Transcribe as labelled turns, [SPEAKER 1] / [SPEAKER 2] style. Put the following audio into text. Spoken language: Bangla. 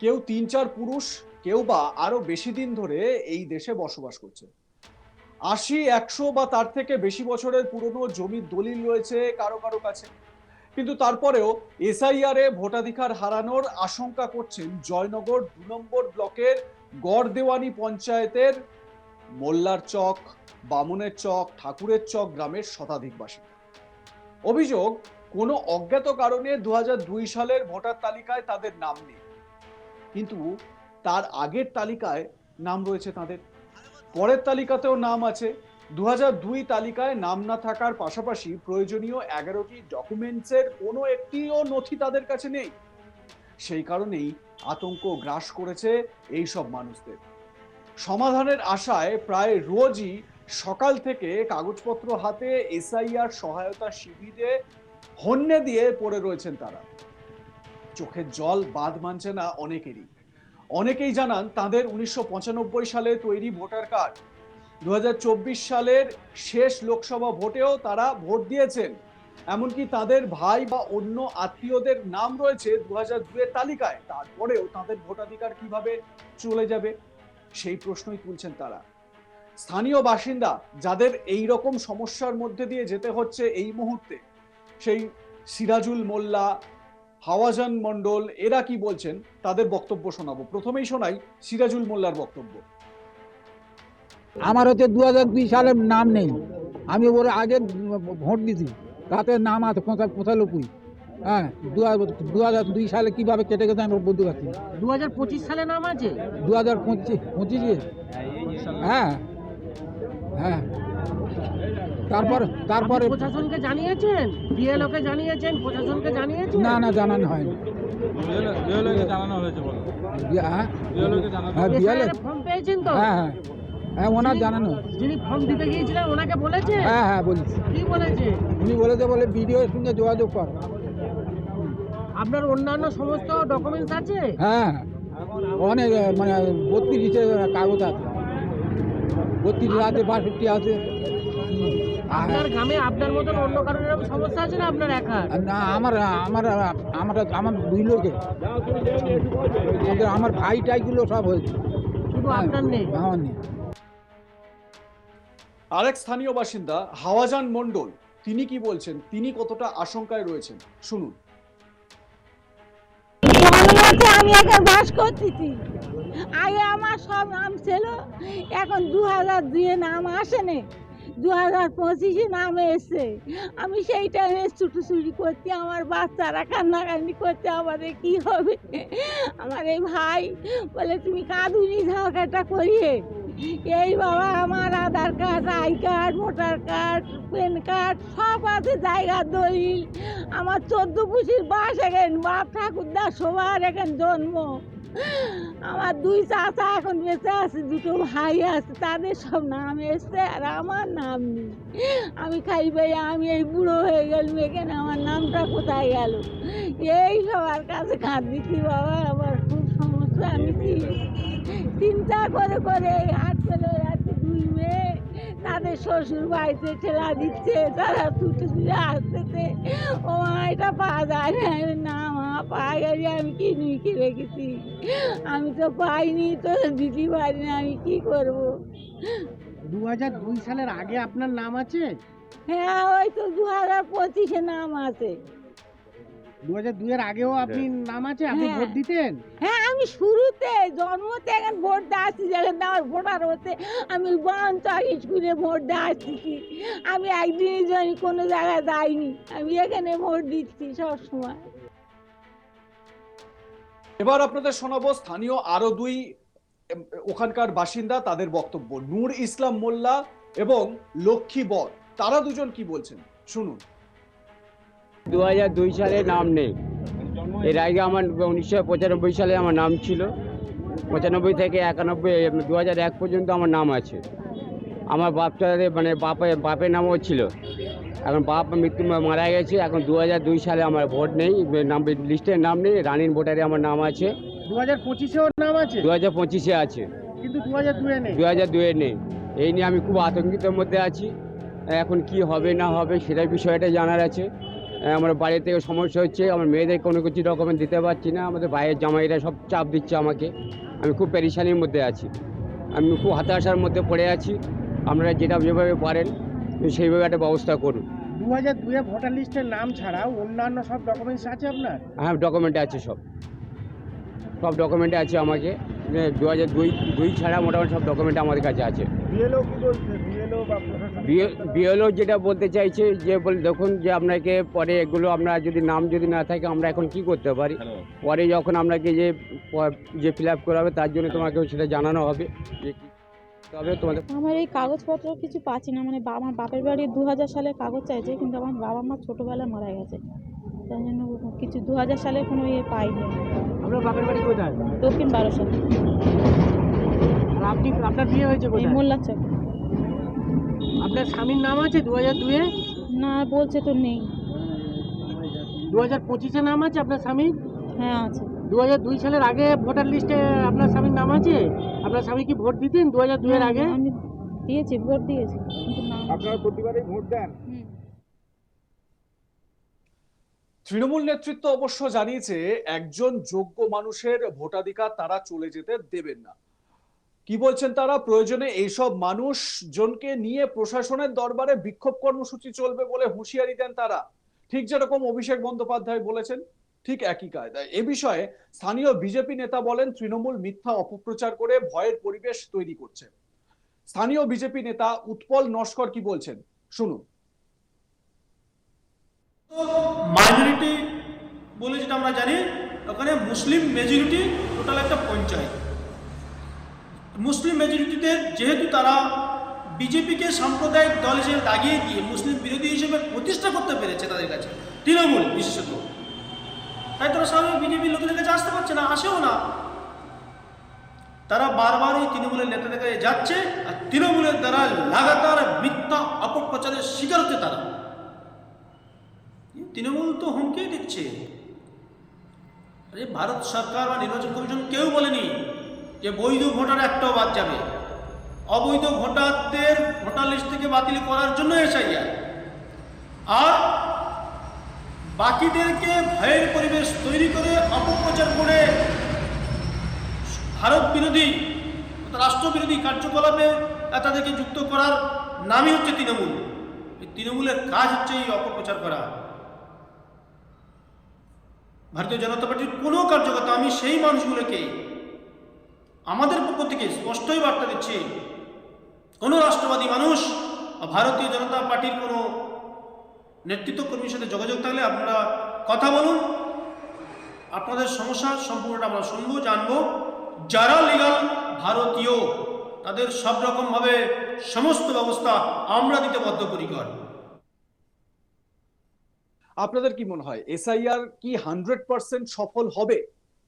[SPEAKER 1] কেউ তিন চার পুরুষ, কেউ বা আরও বেশি দিন ধরে এই দেশে বসবাস করছে। আশি, একশো বা তার থেকে বেশি বছরের পুরনো জমির দলিল রয়েছে কারও কারও কাছে। কিন্তু তারপরেও এসআইআর ভোটাধিকার হারানোর আশঙ্কা করছেন জয়নগর দু নম্বর ব্লকের গড় দেওয়ানি পঞ্চায়েতের মোল্লার চক, বামুনের চক, ঠাকুরের চক গ্রামের শতাধিক বাসিন্দা। অভিযোগ, কোনো অজ্ঞাত কারণে দু হাজার দুই সালের ভোটার তালিকায় তাদের নাম নেই। কিন্তু তার আগের তালিকায় নাম রয়েছে তাদের। পরের তালিকাতেও নাম আছে। দু দুই তালিকায় নাম না থাকার পাশাপাশি প্রয়োজনীয় এগারোটি ডকুমেন্টসের কোনো একটিও নথি তাদের কাছে নেই। সেই কারণেই আতঙ্ক গ্রাস করেছে এই সব মানুষদের। সমাধানের আশায় প্রায় রোজই সকাল থেকে কাগজপত্র হাতে এসআইআর সহায়তা শিবিরে হন্যে দিয়ে পড়ে রয়েছেন তারা। চোখের জল বাদ মানছে না অনেকেরই। অনেকেই জানান তাদের উনিশশো পঁচানব্বই সালে তৈরি ভোটার কার্ড। দুহাজার চব্বিশ সালের শেষ লোকসভা ভোটেও তারা ভোট দিয়েছেন। এমনকি তাদের ভাই বা অন্য আত্মীয়দের নাম রয়েছে দু হাজার দুয়ের তালিকায়। তারপরেও তাদের ভোটাধিকার কীভাবে চলে যাবে? সেই প্রশ্নই তুলছেন তারা। স্থানীয় বাসিন্দা, যাদের এই রকম সমস্যার মধ্যে দিয়ে যেতে হচ্ছে এই মুহূর্তে, সেই সিরাজুল মোল্লা হাওয়াজান মণ্ডল এরা কি বলছেন তাদের বক্তব্য শোনাবো। প্রথমেই শোনাই সিরাজুল মোল্লার বক্তব্য।
[SPEAKER 2] আমার হচ্ছে দু হাজার দুই সালের নাম নেই। আমি ওর আগে ভোট দিছি তাতে নাম আছে পঁচা- পঁচানব্বই। হ্যাঁ দু হাজার দু হাজার দুই সালে কীভাবে কেটে গেছে আমি বলতে পারছি না।
[SPEAKER 3] দু হাজার পঁচিশ সালে নাম আছে?
[SPEAKER 2] দু হাজার পঁচিশ পঁচিশে। হ্যাঁ। হ্যাঁ। তারপর তারপরে
[SPEAKER 3] প্রশাসনকে জানিয়েছেন? বিএলওকে জানিয়েছেন? প্রশাসনকে জানিয়েছেন?
[SPEAKER 2] না না জানানো হয়নি।
[SPEAKER 4] বিএলওকে জানানো হয়েছে বলো।
[SPEAKER 2] হ্যাঁ?
[SPEAKER 4] বিএলওকে জানানো
[SPEAKER 2] হ্যাঁ বিয়ালে
[SPEAKER 3] ফর্ম পেয়েছেন তো?
[SPEAKER 2] হ্যাঁ হ্যাঁ। হ্যাঁ ওনার জানানো।
[SPEAKER 3] যিনি ফর্ম দিতে গিয়েছিলেন ওনাকে বলেছে
[SPEAKER 2] হ্যাঁ হ্যাঁ বলছি।
[SPEAKER 3] কি বলেছে?
[SPEAKER 2] উনি বলেছে বলে বিডিওর সঙ্গে যোগাযোগ কর।
[SPEAKER 3] আপনার অন্যান্য সমস্ত ডকুমেন্টস আছে?
[SPEAKER 2] হ্যাঁ অনেক মানে বত্রিশে কাগজ আছে। বত্রিশ আছে বাষট্টি আছে
[SPEAKER 3] আপনার গ্রামে আপনার মতন অন্য কারোর এরকম সমস্যা আছে না আপনার একার
[SPEAKER 2] না আমার আমার আমার আমার দুই লোকে আমাদের আমার ভাই টাইগুলো সব হয়েছে।
[SPEAKER 3] শুধু আপনার নেই?
[SPEAKER 2] আমার নেই।
[SPEAKER 1] আরেক স্থানীয় বাসিন্দা হাওয়াজান মণ্ডল তিনি কি বলছেন? তিনি কতটা আশঙ্কায় রয়েছেন? শুনুন।
[SPEAKER 5] আমি এখানে বাস করতেছি আগে আমার সব নাম ছিল, এখন দু হাজার দুয়ে নাম আসেনি দু হাজার পঁচিশে নাম এসছে। আমি সেই টাইমে ছুটোছুটি করতে আমার বাচ্চারা কান্নাকান্নি করতে আমাদের কি হবে? আমার এই ভাই বলে, তুমি কাঁদুনি ঝাঁকাটা করিয়ে, এই বাবা আমার Aadhaar card, I card, voter card, PAN card, সব আছে জায়গার দলিল। আমার চোদ্দ পুষির বাস এখান, বাপ ঠাকুরদা সবার এখান জন্ম। আমার দুই চাচা এখন বেঁচে আছে, দুটো ভাই আছে, তাদের সব নাম এসছে আর আমার নাম নেই। আমি খাইবে আমি এই বুড়ো হয়ে গেলাম, এখানে আমার নামটা কোথায় গেল? এই সবার কাছে দিচ্ছি বাবা, আমার খুব সমস্যা, আমি চিন্তা করে করে এই হাট পেলে যাচ্ছে, দুই মেয়ে। তাদের শ্বশুর বাড়িতে ঠেলা দিচ্ছে তারা ছুটে ছুটে আসতেছে। ও মা এটা পাওয়া যায় না। না মা পাওয়া গেছে আমি কি নিয়ে রেখেছি? আমি তো পাইনি তো দিতে পারি না আমি কি করব?
[SPEAKER 3] দু হাজার দুই সালের আগে আপনার নাম আছে?
[SPEAKER 5] হ্যাঁ ওই তো দু হাজার পঁচিশে নাম আছে।
[SPEAKER 3] দু হাজার দুইয়ের আগেও আপনি নাম আছে?
[SPEAKER 5] আপনি ভোট
[SPEAKER 3] দিতেন?
[SPEAKER 5] হ্যাঁ আমি শুরুতে জন্মতে এখন ভোট দিয়ে আসছি যখন আমার ভোটার হতে আমি স্কুলে ভোট দিয়ে আমি একদিনই জানি কোনো জায়গায় যাইনি। আমি এখানে ভোট দিচ্ছি সবসময়।
[SPEAKER 1] এবার আপনাদের শোনাবো স্থানীয় আরও দুই ওখানকার বাসিন্দা তাদের বক্তব্য। নূর ইসলাম মোল্লা এবং লক্ষ্মী বর। তারা দুজন কি বলছেন? শুনুন।
[SPEAKER 6] দু হাজার দুই সালে নাম নেই। এর আগে আমার উনিশশো পঁচানব্বই সালে আমার নাম ছিল। পঁচানব্বই থেকে একানব্বই দু হাজার এক পর্যন্ত আমার নাম আছে। আমার বাপটা মানে বাপে বাপের নামও ছিল। এখন বাপ মৃত্যু মারা গেছে। এখন দু হাজার দুই সালে আমার ভোট নেই। নাম লিস্টের নাম নেই। রানীর ভোটারে আমার নাম আছে।
[SPEAKER 3] দু হাজার পঁচিশেও নাম আছে?
[SPEAKER 6] দু হাজার পঁচিশে আছে।
[SPEAKER 3] কিন্তু দু হাজার দুয়ে নেই।
[SPEAKER 6] দু হাজার দুয়ে নেই। এই নিয়ে আমি খুব আতঙ্কিতের মধ্যে আছি। এখন কি হবে না হবে সেটাই বিষয়টা জানার আছে। আমার বাড়ি থেকে সমস্যা হচ্ছে আমার মেয়েদের কোনো কিছু ডকুমেন্ট দিতে পারছি না আমাদের বাইরের জামাইরা সব চাপ দিচ্ছে আমাকে। আমি খুব পেরেশানির মধ্যে আছি। আমি খুব হতাশার মধ্যে পড়ে আছি। আপনারা যেটা যেভাবে পারেন সেইভাবে একটা ব্যবস্থা করুন।
[SPEAKER 3] দু হাজার দুয়ে ভোটার লিস্টের নাম ছাড়াও অন্যান্য সব ডকুমেন্টস আছে আপনার?
[SPEAKER 6] হ্যাঁ ডকুমেন্টে আছে সব। সব ডকুমেন্টে আছে আমাকে। দু হাজার দুই দুই ছাড়া মোটামুটি সব ডকুমেন্ট আমাদের কাছে আছে।
[SPEAKER 3] বিএলও
[SPEAKER 6] যেটা বলতে চাইছে যে বল দেখুন যে আপনাকে পরে এগুলো আপনার যদি নাম যদি না থাকে আমরা এখন কি করতে পারি? পরে যখন আপনাকে যে যে ফিল আপ করা হবে তার জন্য তোমাকে সেটা জানানো হবে। যে কি তোমাদের
[SPEAKER 7] আমার এই কাগজপত্র কিছু পাচ্ছি না। মানে আমার বাপের বাড়ি দু হাজার সালে কাগজ চাইছে কিন্তু আমার বাবা মা ছোটোবেলায় মারা গেছে। তাই জন্য কিছু দু হাজার সালে কোনো ইয়ে পাইনি। আমি।
[SPEAKER 3] আপনার বাপের বাড়ি কোথায়?
[SPEAKER 7] দক্ষিণ বারো সালে
[SPEAKER 3] আর আপনি আপনার বিয়ে হয়েছে কোথায়?
[SPEAKER 7] মোল্লা চক।
[SPEAKER 3] আপনার স্বামীর নাম আছে দু হাজার দুয়ে
[SPEAKER 7] না বলছে তো নেই।
[SPEAKER 3] দু হাজার পঁচিশে নাম আছে আপনার স্বামীর?
[SPEAKER 7] হ্যাঁ আছে।
[SPEAKER 3] দু হাজার দুই সালের আগে ভোটার লিস্টে আপনার স্বামীর নাম আছে? আপনার স্বামী কি ভোট দিতেন দু হাজার দুইয়ের আগে?
[SPEAKER 7] আমি দিয়েছি ভোট দিয়েছি কিন্তু নাম
[SPEAKER 2] আপনারা প্রতিবারই ভোট দেন?
[SPEAKER 1] তৃণমূল নেতৃত্ব অবশ্য জানিয়েছে একজন যোগ্য মানুষের ভোটাধিকার তারা চলে যেতে দেবেন না। কি বলছেন তারা? প্রয়োজনে এইসব মানুষ জনকে নিয়ে প্রশাসনের দরবারে বিক্ষোভ কর্মসূচি চলবে বলে হুঁশিয়ারি দেন তারা। ঠিক যেরকম অভিষেক বন্দ্যোপাধ্যায় বলেছেন, ঠিক একই কায়দায়। এ বিষয়ে স্থানীয় বিজেপি নেতা বলেন, তৃণমূল মিথ্যা অপপ্রচার করে ভয়ের পরিবেশ তৈরি করছে। স্থানীয় বিজেপি নেতা উৎপল নস্কর কি বলছেন? শুনুন।
[SPEAKER 8] মাইনরিটি বলে যেটা আমরা জানি, ওখানে মুসলিম মেজরিটি টোটাল একটা পঞ্চায়েত। মুসলিম মেজরিটিতে যেহেতু তারা বিজেপিকে সাম্প্রদায়িক দল হিসেবে দাগিয়ে দিয়ে মুসলিম বিরোধী হিসেবে প্রতিষ্ঠা করতে পেরেছে তাদের কাছে, তৃণমূল বিশেষত। তাই তারা স্বাভাবিক বিজেপির লোকেদের কাছে আসতে পারছে না, আসেও না। তারা বারবার ওই তৃণমূলের নেতাদের কাছে যাচ্ছে আর তৃণমূলের দ্বারা লাগাতার মিথ্যা অপপ্রচারের শিকার হচ্ছে তারা। তৃণমূল তো হুমকি দিচ্ছে। আরে ভারত সরকার বা নির্বাচন কমিশন কেউ বলেনি যে বৈধ ভোটার একটাও বাদ যাবে। অবৈধ ভোটারদের ভোটার লিস্ট থেকে বাতিল করার জন্য এসআইআর। আর বাকিদেরকে ভয়ের পরিবেশ তৈরি করে অপপ্রচার করে ভারত বিরোধী রাষ্ট্রবিরোধী কার্যকলাপে তাদেরকে যুক্ত করার নামই হচ্ছে তৃণমূল। এই তৃণমূলের কাজ হচ্ছে এই অপপ্রচার করা। ভারতীয় জনতা পার্টির কোনো কার্যকর্তা, আমি সেই মানুষগুলোকে আমাদের পক্ষ থেকে স্পষ্টই বার্তা দিচ্ছি, কোনো রাষ্ট্রবাদী মানুষ ভারতীয় জনতা পার্টির কোনো নেতৃত্ব কর্মীর সাথে যোগাযোগ থাকলে আপনারা কথা বলুন। আপনাদের সমস্যা সম্পূর্ণটা আমরা শুনব, জানব। যারা লিগাল ভারতীয়, তাদের সব রকমভাবে সমস্ত ব্যবস্থা আমরা দিতে বদ্ধপরিকর
[SPEAKER 1] আপনাদের কি মনে হয় এসআইআর কি হান্ড্রেড পার্সেন্ট সফল হবে?